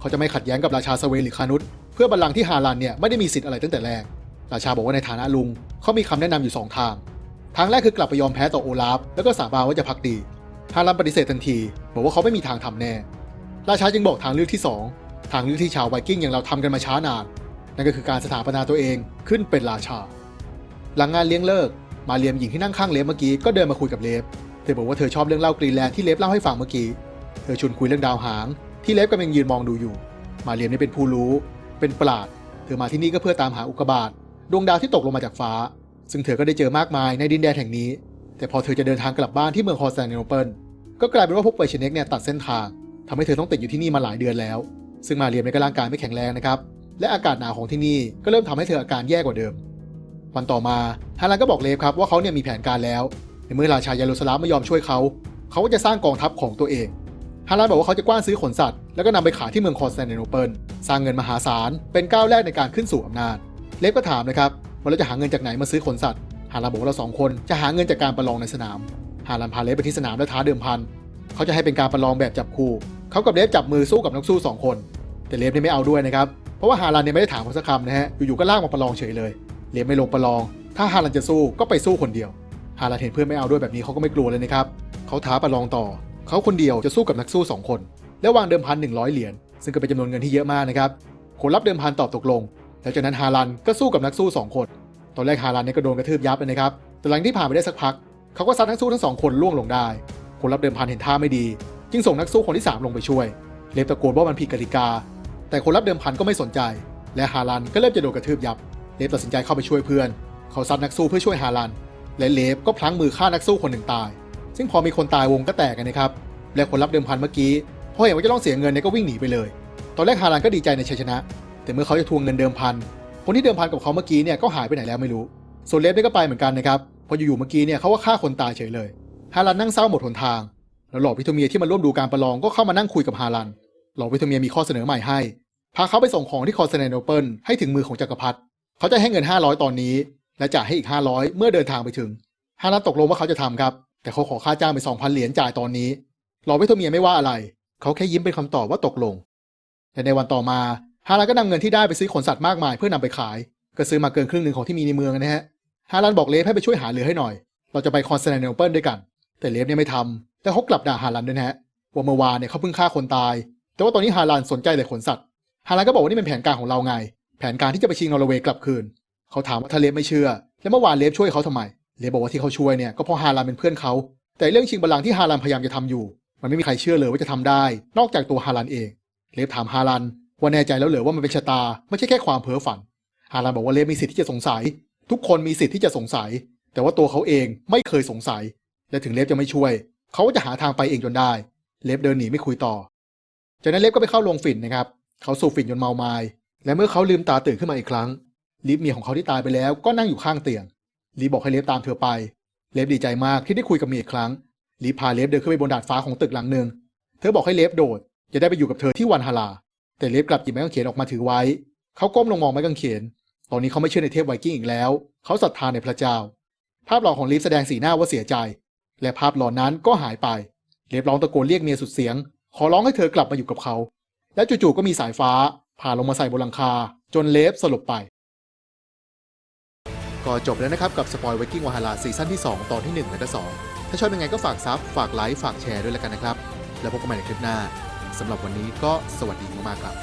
เขาจะไม่ขัดแย้งกับราชาสเวย์หรือคานุษเพื่อบัลลังก์ที่ฮารันเนี่ยไม่ได้มีสิทธิ์อะไรตั้งแต่แรก ราชาบอกว่าในฐานะลุงเขามีคำแนะนำอยู่สองทาง ทางแรกคือกลับไปยอมแพ้ต่อโอลาฟ แล้วก็สาบานว่าจะพักดีฮารันปฏิเสธทันที บอกว่าเขาไม่มีทางทำแน่ ราชาจึงบอกทางเลือกที่สองทางเลือกที่ชาวไวกิ้งอย่างเราทำกันมาช้านาน นั่นก็คือการสถาปนาตัวเองขึ้นเป็นราชา หลังงานเลี้ยงเลิก มาเรียมหญิงที่นั่งข้างเลฟเมื่อกี้ก็เดินมาคุยกับเลฟเธอบอกว่าเธอชอบเรื่องเล่ากรีนแลนด์ที่เลฟเล่าให้ฟังเมื่อกี้ เธอชวนคุยเรื่องดาวหาง ที่เลฟกำลังยืนมองดูอยู่ มาเรียมนี่เป็นผู้รู้ เป็นปราดเธอมาที่นี่ก็เพื่อตามหาอุกกาบาตดวงดาวที่ตกลงมาจากฟ้า ซึ่งเธอก็ได้เจอมากมายในดินแดนแห่งนี้ แต่พอเธอจะเดินทางกลับบ้านที่เมืองคอสแตนติโนเปิลก็กลายเป็นว่าพวกเปอร์เชเน็กเนี่ยตัดเส้นทางทำให้เธอต้องติดอยู่ที่นี่มาหลายเดือนแล้ว ซึ่งมาเรียมในก็ร่างกายไม่แข็งแรงนะครับและอากาศหนาวของที่นี่ก็เริ่มทำให้เธออาการแย่กว่าเดิม วันต่อมาฮารันก็บอกเลฟครับว่าเขาเนี่ยมีแผนการแล้ว ในเมื่อราชายาโรสลามไม่ยอมช่วยเขาเขาก็จะสร้างกองทัพของตัวเองฮารันบอกว่าเขาจะกว้านซื้อขนสัตว์แล้วก็นำไปขายที่เมืองคอนสแตนติโนเปิลสร้างเงินมหาศาลเป็นก้าวแรกในการขึ้นสู่อำนาจ เลฟก็ถามนะครับว่าเราจะหาเงินจากไหนมาซื้อขนสัตว์ฮารันบอกว่าเราสองคนจะหาเงินจากการประลองในสนามฮารันพาเลฟไปที่สนามแล้วท้าเดิมพันเขาจะให้เป็นการประลองแบบจับคู่เขากับเลฟจับมือสู้กับนักสู้สองคน แต่เลฟนี่ไม่เอาด้วยนะครับเพราะว่าฮารันเนี่ยไม่ได้ถามเขาสักคำนะฮะอยู่ๆก็ลากมาประลองเฉยเลย เลฟไม่ลงประลอง ถ้าฮารันจะสู้ก็ไปสู้คนเดียว ฮารันเห็นเพื่อนไม่เอาด้วยแบบนี้เขาก็ไม่กลัวเลยนะครับเขาท้าประลองต่อ เขาคนเดียวจะสู้กับนักสู้สองคน และวางเดิมพันหนึ่งร้อยเหรียญซึ่งก็เป็นจำนวนเงินที่เยอะมากนะครับคนรับเดิมพันตอบตกลงแล้วจากนั้นฮารันก็สู้กับนักสู้สองคน ตอนแรกฮารันเนี่ยก็โดนกระทืบยับเลยนะครับแต่หลังที่ผ่านไปได้สักพักเขาก็ซัดนักสู้ทั้งสองคนล่วงลงได้คนรับเดิมพันเห็นท่าไม่ดี จึงส่งนักสู้คนที่ 3 ลงไปช่วย เลฟตะโกนว่ามันผิดกติกา แต่คนรับเดิมพันก็ไม่สนใจ และฮารันก็เริ่มจะโดนกระทืบยับ เลฟตัดสินใจเข้าไปช่วยเพื่อน เขาซัดนักสู้เพื่อช่วยฮารัน และเลฟก็พลั้งมือฆ่านักสู้คนหนึ่งตาย ซึ่งพอมีคนตายวงก็แตกกันนะครับ และคนรับเดิมพันเมื่อกี้พอเห็นว่าจะต้องเสียเงินเนี่ยก็วิ่งหนีไปเลย ตอนแรกฮารันก็ดีใจในชัยชนะ แต่เมื่อเขาจะทวงเงินเดิมพัน คนที่เดิมพันกับเขาเมื่อกี้เนี่ยก็หายไปไหนแล้วไม่รู้ ส่วนเลฟเนี่ยก็ไปเหมือนกันนะครับ พออยู่ๆเมื่อกี้เนี่ยเขาก็ฆ่าคนตายเฉยเลย ฮารันนั่งเศร้าหมดหนทาง แล้วหลอกวิทเมียที่มาร่วมดูการประลองก็เข้ามานั่งคุยกับฮารัน หลอกวิทเมียมีข้อเสนอใหม่ให้ พาเขาไปส่งของที่คอนสแตนติโนเปิลให้ถึงมือของจักรพรรดิ เขาจะให้เงิน 500 ตอนนี้ และจ่ายให้อีก 500 เมื่อเดินทางไปถึงฮารันตกลงว่าเขาจะทำครับ แต่เขาขอค่าจ้างไป2,000 เหรียญจ่ายตอนนี้หลอกวิทเมียไม่ว่าอะไร เขาแค่ยิ้มเป็นคำตอบว่าตกลงและในวันต่อมาฮารันก็นำเงินที่ได้ไปซื้อขนสัตว์มากมายเพื่อนำไปขาย ก็ซื้อมาเกินครึ่งหนึ่งของที่มีในเมืองนะฮะฮารันบอกเลฟให้ไปช่วยหาเรือให้หน่อย เราจะไปคอนสแตนติโนเปิลด้วยกัน แต่เลฟเนี่ยไม่ทำแต่เขากลับด่าฮารันด้วยนะฮะว่าเมื่อวานเนี่ยเขาเพิ่งฆ่าคนตาย แต่ว่าตอนนี้ฮารันสนใจแต่ขนสัตว์ฮารันก็บอกว่านี่เป็นแผนการของเราไง แผนการที่จะไปชิงนอร์เวย์กลับคืน เขาถามว่าถ้าเลฟไม่เชื่อ แล้วเมื่อวานเลฟช่วยเขาทำไม เลฟบอกว่าที่เขาช่วยเนี่ยก็เพราะฮารันเป็นเพื่อนเขา แต่เรื่องชิงบัลลังก์ที่ฮารันพยายามจะทำอยู่ มันไม่มีใครเชื่อเลยว่าจะทำได้ นอกจากตัวฮารันเอง เลฟถามฮารันว่าแน่ใจแล้วเหรอว่ามันเป็นชะตาไม่ใช่แค่ความเพ้อฝัน ฮารันบอกว่าเลฟมีสิทธิ์ที่จะสงสัย ทุกคนมีสิทธิ์ที่จะสงสัย แต่ว่าตัวเขาเองไม่เคยสงสัย และถึงเลฟจะไม่ช่วย เขาก็จะหาทางไปเองจนได้ เลฟเดินหนีไม่คุยต่อ จากนั้นเลฟก็ไปเข้าโรงฝิ่นนะครับ เขาสูบฝิ่นจนเมาไมา้ และเมื่อเขาลืมตาตื่นขึ้นมาอีกครั้ง ลิฟเมียของเขาที่ตายไปแล้วก็นั่งอยู่ข้างเตียงลีฟบอกให้เลฟตามเธอไป เลฟดีใจมากที่ได้คุยกับเมียอีกครั้งลีฟพาเลฟเดินขึ้นไปบนดาดฟ้าของตึกหลังหนึ่ง เธอบอกให้เลฟโดด จะได้ไปอยู่กับเธอที่วันฮาลา แต่เลฟกลับหยิบไม้กางเขนออกมาถือไว้ เขาก้มลงมองไม้กางเขน ตอนนี้เขาไม่เชื่อในเทพไวกิ้งอีกแล้ว เขาศรัทธาในพระเจ้า ภาพหล่อของลีฟแสดงสีหน้าว่าเสียใจ และภาพหลอนั้นก็หายไป เลฟร้องตะโกนเรียกเมียสุดเสียง ขอร้องให้เธอกลับมาอยู่กับเขา และจู่ๆก็มีสายฟ้า ผ่าลงมาใส่บนหลังคา จนเลฟสลบไป ก็จบแล้วนะครับกับสปอยไวกิ้งวาฮาราซีซั่นที่ 2 ตอนที่ 1 และก็ 2 ถ้าชอบยังไงก็ฝากซับฝากไลค์ ฝากแชร์ด้วยแล้วกันนะครับ แล้วพบกันใหม่ในคลิปหน้าสำหรับวันนี้ก็สวัสดีมากๆครับ